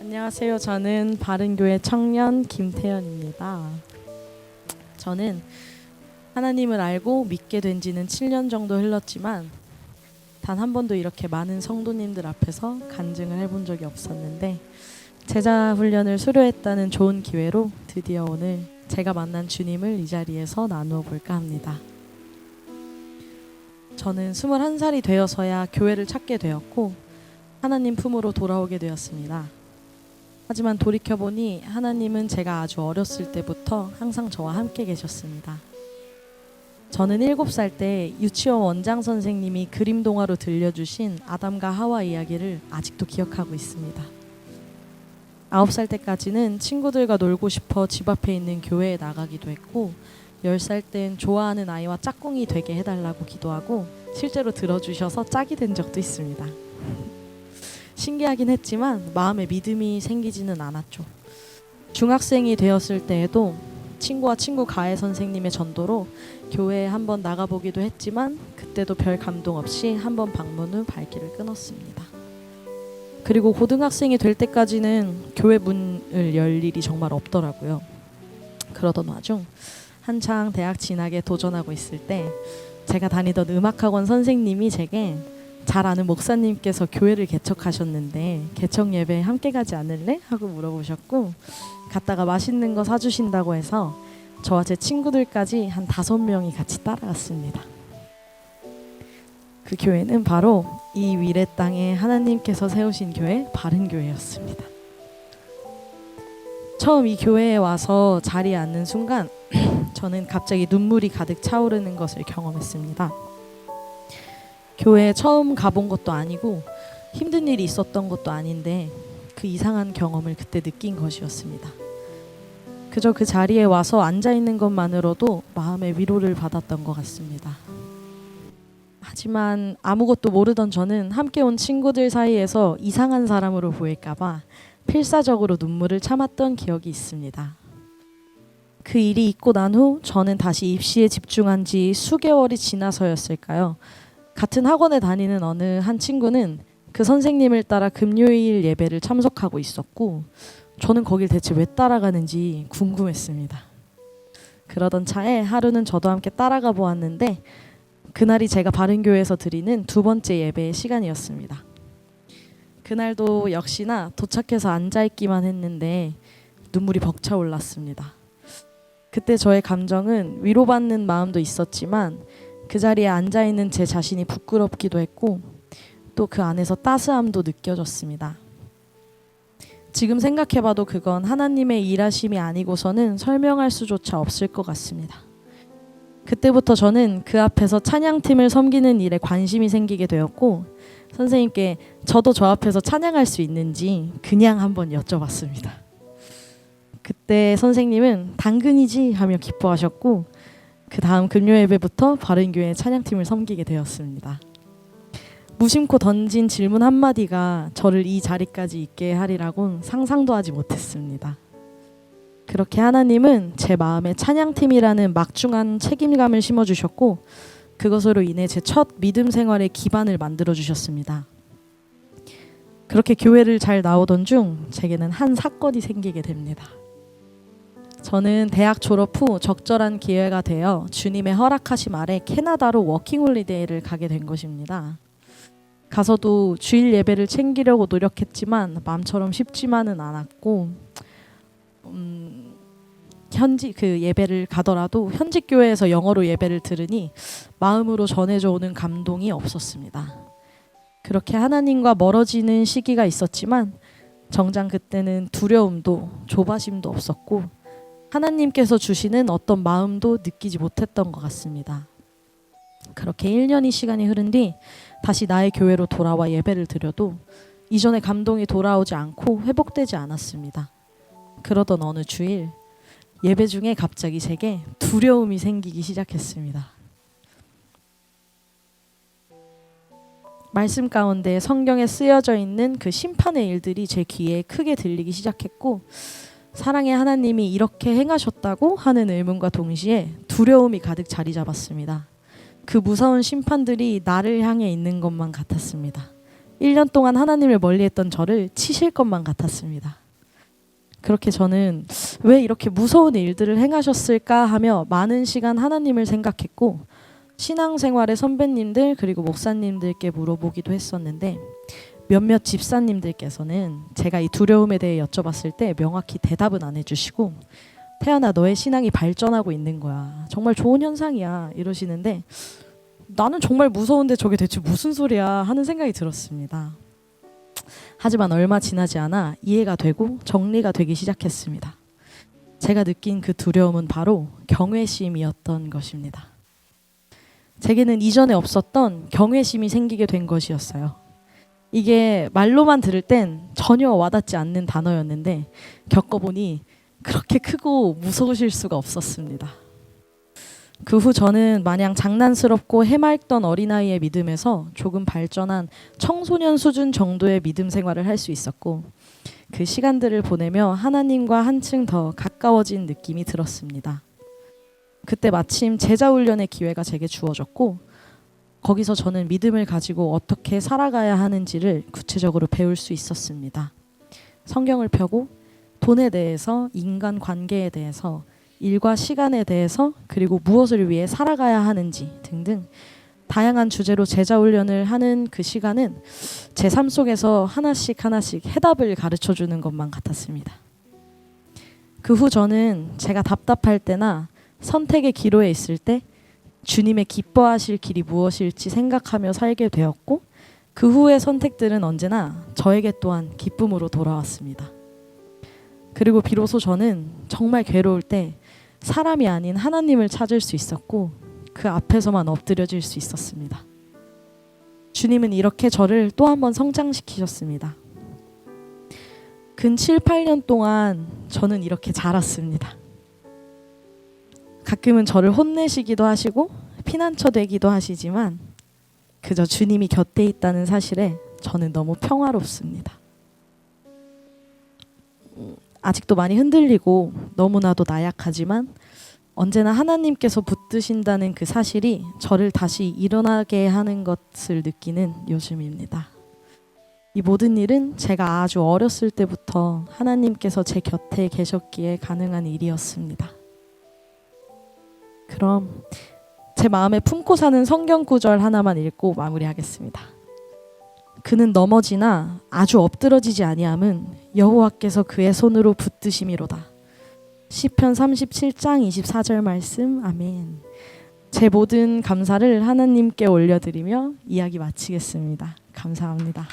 안녕하세요. 저는 바른교회 청년 김태연입니다. 저는 하나님을 알고 믿게 된 지는 7년 정도 흘렀지만 단 한 번도 이렇게 많은 성도님들 앞에서 간증을 해본 적이 없었는데 제자 훈련을 수료했다는 좋은 기회로 드디어 오늘 제가 만난 주님을 이 자리에서 나누어 볼까 합니다. 저는 21살이 되어서야 교회를 찾게 되었고 하나님 품으로 돌아오게 되었습니다. 하지만 돌이켜보니 하나님은 제가 아주 어렸을 때부터 항상 저와 함께 계셨습니다. 저는 7살 때 유치원 원장 선생님이 그림 동화로 들려주신 아담과 하와 이야기를 아직도 기억하고 있습니다. 9살 때까지는 친구들과 놀고 싶어 집 앞에 있는 교회에 나가기도 했고 10살 땐 좋아하는 아이와 짝꿍이 되게 해달라고 기도하고 실제로 들어주셔서 짝이 된 적도 있습니다. 신기하긴 했지만 마음에 믿음이 생기지는 않았죠. 중학생이 되었을 때에도 친구와 친구 가해 선생님의 전도로 교회에 한번 나가보기도 했지만 그때도 별 감동 없이 한번 방문 후 발길을 끊었습니다. 그리고 고등학생이 될 때까지는 교회 문을 열 일이 정말 없더라고요. 그러던 와중 한창 대학 진학에 도전하고 있을 때 제가 다니던 음악학원 선생님이 제게 잘 아는 목사님께서 교회를 개척하셨는데 개척 예배에 함께 가지 않을래? 하고 물어보셨고 갔다가 맛있는 거 사주신다고 해서 저와 제 친구들까지 한 다섯 명이 같이 따라갔습니다. 그 교회는 바로 이 위례 땅에 하나님께서 세우신 교회 바른 교회였습니다. 처음 이 교회에 와서 자리에 앉는 순간 저는 갑자기 눈물이 가득 차오르는 것을 경험했습니다. 교회에 처음 가본 것도 아니고 힘든 일이 있었던 것도 아닌데 그 이상한 경험을 그때 느낀 것이었습니다. 그저 그 자리에 와서 앉아 있는 것만으로도 마음의 위로를 받았던 것 같습니다. 하지만 아무것도 모르던 저는 함께 온 친구들 사이에서 이상한 사람으로 보일까봐 필사적으로 눈물을 참았던 기억이 있습니다. 그 일이 있고 난 후 저는 다시 입시에 집중한 지 수개월이 지나서였을까요? 같은 학원에 다니는 어느 한 친구는 그 선생님을 따라 금요일 예배를 참석하고 있었고 저는 거길 대체 왜 따라가는지 궁금했습니다. 그러던 차에 하루는 저도 함께 따라가 보았는데 그날이 제가 바른 교회에서 드리는 두 번째 예배의 시간이었습니다. 그날도 역시나 도착해서 앉아 있기만 했는데 눈물이 벅차 올랐습니다. 그때 저의 감정은 위로받는 마음도 있었지만 그 자리에 앉아 있는 제 자신이 부끄럽기도 했고 또 그 안에서 따스함도 느껴졌습니다. 지금 생각해봐도 그건 하나님의 일하심이 아니고서는 설명할 수조차 없을 것 같습니다. 그때부터 저는 그 앞에서 찬양팀을 섬기는 일에 관심이 생기게 되었고 선생님께 저도 저 앞에서 찬양할 수 있는지 그냥 한번 여쭤봤습니다. 그때 선생님은 당근이지 하며 기뻐하셨고 그 다음 금요 예배부터 바른교회 찬양팀을 섬기게 되었습니다. 무심코 던진 질문 한마디가 저를 이 자리까지 있게 하리라곤 상상도 하지 못했습니다. 그렇게 하나님은 제 마음에 찬양팀이라는 막중한 책임감을 심어주셨고 그것으로 인해 제 첫 믿음 생활의 기반을 만들어 주셨습니다. 그렇게 교회를 잘 나오던 중 제게는 한 사건이 생기게 됩니다. 저는 대학 졸업 후 적절한 기회가 되어 주님의 허락하심 아래 캐나다로 워킹홀리데이를 가게 된 것입니다. 가서도 주일 예배를 챙기려고 노력했지만 마음처럼 쉽지만은 않았고 음, 현지 그 예배를 가더라도 현지 교회에서 영어로 예배를 들으니 마음으로 전해져 오는 감동이 없었습니다. 그렇게 하나님과 멀어지는 시기가 있었지만 정작 그때는 두려움도 조바심도 없었고 하나님께서 주시는 어떤 마음도 느끼지 못했던 것 같습니다. 그렇게 1년이 시간이 흐른 뒤 다시 나의 교회로 돌아와 예배를 드려도 이전의 감동이 돌아오지 않고 회복되지 않았습니다. 그러던 어느 주일 예배 중에 갑자기 제게 두려움이 생기기 시작했습니다. 말씀 가운데 성경에 쓰여져 있는 그 심판의 일들이 제 귀에 크게 들리기 시작했고 사랑의 하나님이 이렇게 행하셨다고 하는 의문과 동시에 두려움이 가득 자리 잡았습니다. 그 무서운 심판들이 나를 향해 있는 것만 같았습니다. 1년 동안 하나님을 멀리했던 저를 치실 것만 같았습니다. 그렇게 저는 왜 이렇게 무서운 일들을 행하셨을까 하며 많은 시간 하나님을 생각했고 신앙생활의 선배님들 그리고 목사님들께 물어보기도 했었는데 몇몇 집사님들께서는 제가 이 두려움에 대해 여쭤봤을 때 명확히 대답은 안 해주시고 태연아 너의 신앙이 발전하고 있는 거야 정말 좋은 현상이야 이러시는데 나는 정말 무서운데 저게 대체 무슨 소리야 하는 생각이 들었습니다. 하지만 얼마 지나지 않아 이해가 되고 정리가 되기 시작했습니다. 제가 느낀 그 두려움은 바로 경외심이었던 것입니다. 제게는 이전에 없었던 경외심이 생기게 된 것이었어요. 이게 말로만 들을 땐 전혀 와닿지 않는 단어였는데 겪어보니 그렇게 크고 무서우실 수가 없었습니다. 그 후 저는 마냥 장난스럽고 해맑던 어린아이의 믿음에서 조금 발전한 청소년 수준 정도의 믿음 생활을 할 수 있었고 그 시간들을 보내며 하나님과 한층 더 가까워진 느낌이 들었습니다. 그때 마침 제자 훈련의 기회가 제게 주어졌고 거기서 저는 믿음을 가지고 어떻게 살아가야 하는지를 구체적으로 배울 수 있었습니다. 성경을 펴고 돈에 대해서 인간 관계에 대해서 일과 시간에 대해서 그리고 무엇을 위해 살아가야 하는지 등등 다양한 주제로 제자 훈련을 하는 그 시간은 제 삶 속에서 하나씩 하나씩 해답을 가르쳐 주는 것만 같았습니다. 그 후 저는 제가 답답할 때나 선택의 기로에 있을 때 주님의 기뻐하실 길이 무엇일지 생각하며 살게 되었고 그 후의 선택들은 언제나 저에게 또한 기쁨으로 돌아왔습니다. 그리고 비로소 저는 정말 괴로울 때 사람이 아닌 하나님을 찾을 수 있었고 그 앞에서만 엎드려질 수 있었습니다. 주님은 이렇게 저를 또 한 번 성장시키셨습니다. 근 7, 8년 동안 저는 이렇게 자랐습니다. 가끔은 저를 혼내시기도 하시고 피난처 되기도 하시지만 그저 주님이 곁에 있다는 사실에 저는 너무 평화롭습니다. 음, 아직도 많이 흔들리고 너무나도 나약하지만 언제나 하나님께서 붙드신다는 그 사실이 저를 다시 일어나게 하는 것을 느끼는 요즘입니다. 이 모든 일은 제가 아주 어렸을 때부터 하나님께서 제 곁에 계셨기에 가능한 일이었습니다. 그럼 제 마음에 품고 사는 성경 구절 하나만 읽고 마무리하겠습니다. 그는 넘어지나 아주 엎드러지지 아니함은 여호와께서 그의 손으로 붙드심이로다. 시편 37장 24절 말씀 아멘. 제 모든 감사를 하나님께 올려드리며 이야기 마치겠습니다. 감사합니다.